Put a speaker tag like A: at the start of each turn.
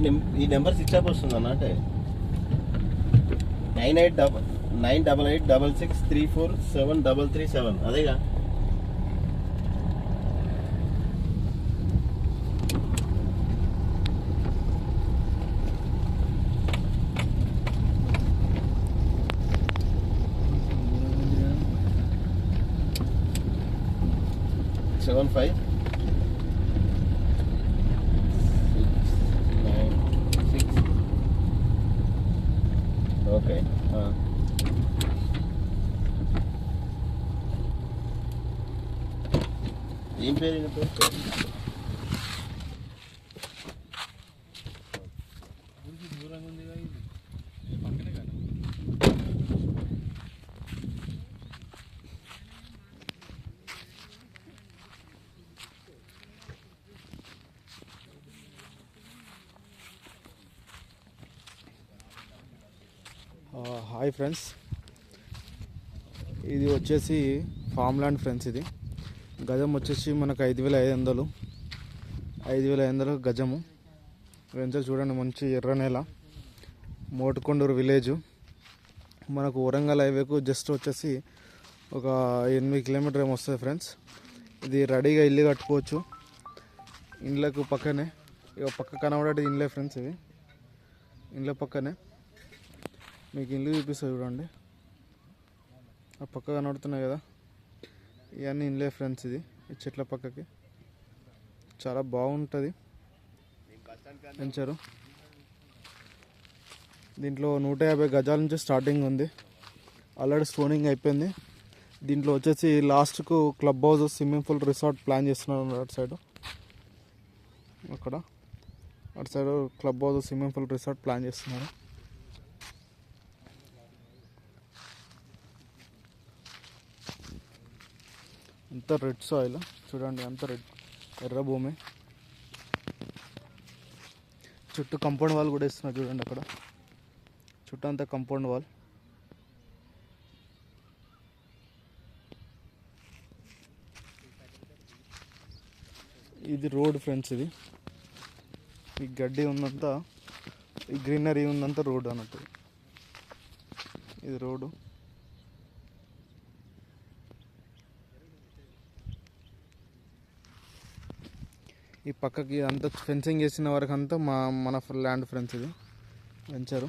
A: నెం- ఈ number switch off వస్తుంది అన్న అంటే nine eight double nine double eight double six three four seven double three seven అదేగా seven five okay uh. ఏం పేరు ఈయన పేరు
B: హాయ్ ఫ్రెండ్స్. ఇది వచ్చేసి ఫామ్ ల్యాండ్ ఫ్రెండ్స్ ఇది. గజం వచ్చేసి మనకు ఐదు వేల ఐదు వందలు. ఐదు వేల ఐదు వందలు గజము. వెంచర్ చూడండి మంచి ఎర్ర నేల. మోటుకొండూరు విలేజ్. మనకు వరంగల్ హైవేకు జస్ట్ వచ్చేసి ఒక ఎనిమిది కిలోమీటర్ ఏమో వస్తుంది ఫ్రెండ్స్. ఇది రెడీగా ఇల్లు కట్టుకోవచ్చు. ఇండ్లకు పక్కనే ఇక పక్క కనబడేది ఇండ్లే ఫ్రెండ్స్ ఇవి. ఇండ్ల పక్కనే. మీకు ఇల్లు చూపిస్తా చూడండి. ఆ పక్క కనబడుతున్నాయి కదా. ఇవన్నీ ఇన్లే ఫ్రెండ్స్ ఇది ఈ చెట్ల పక్కకి. చాలా బాగుంటుంది. పెంచారు. దీంట్లో నూట యాభై గజాల నుంచి స్టార్టింగ్ ఉంది. ఆల్రెడీ స్టోనింగ్ అయిపోయింది. దీంట్లో వచ్చేసి లాస్ట్కు club house swimming pool resort plan చేస్తున్నారు అటు సైడ్. అక్కడ. అటు side club house swimming pool resort plan చేస్తున్నారు. అంత రెడ్ సాయిల్ చూడండి అంత రెడ్ ఎర్ర భూమి. చుట్టూ కంపౌండ్ వాల్ కూడా ఇస్తున్నారు చూడండి అక్కడ. చుట్టూ అంతా కంపౌండ్ వాల్ ఇది రోడ్ ఫ్రెండ్స్ ఇది. ఈ గడ్డి ఉన్నంత ఈ గ్రీనరీ ఉన్నంత రోడ్ అన్నట్టు. ఇది రోడ్డు ఈ పక్కకి అంతా ఫెన్సింగ్ చేసిన వరకు అంతా మా మన ల్యాండ్ ఫ్రెండ్స్ ఇది. పెంచారు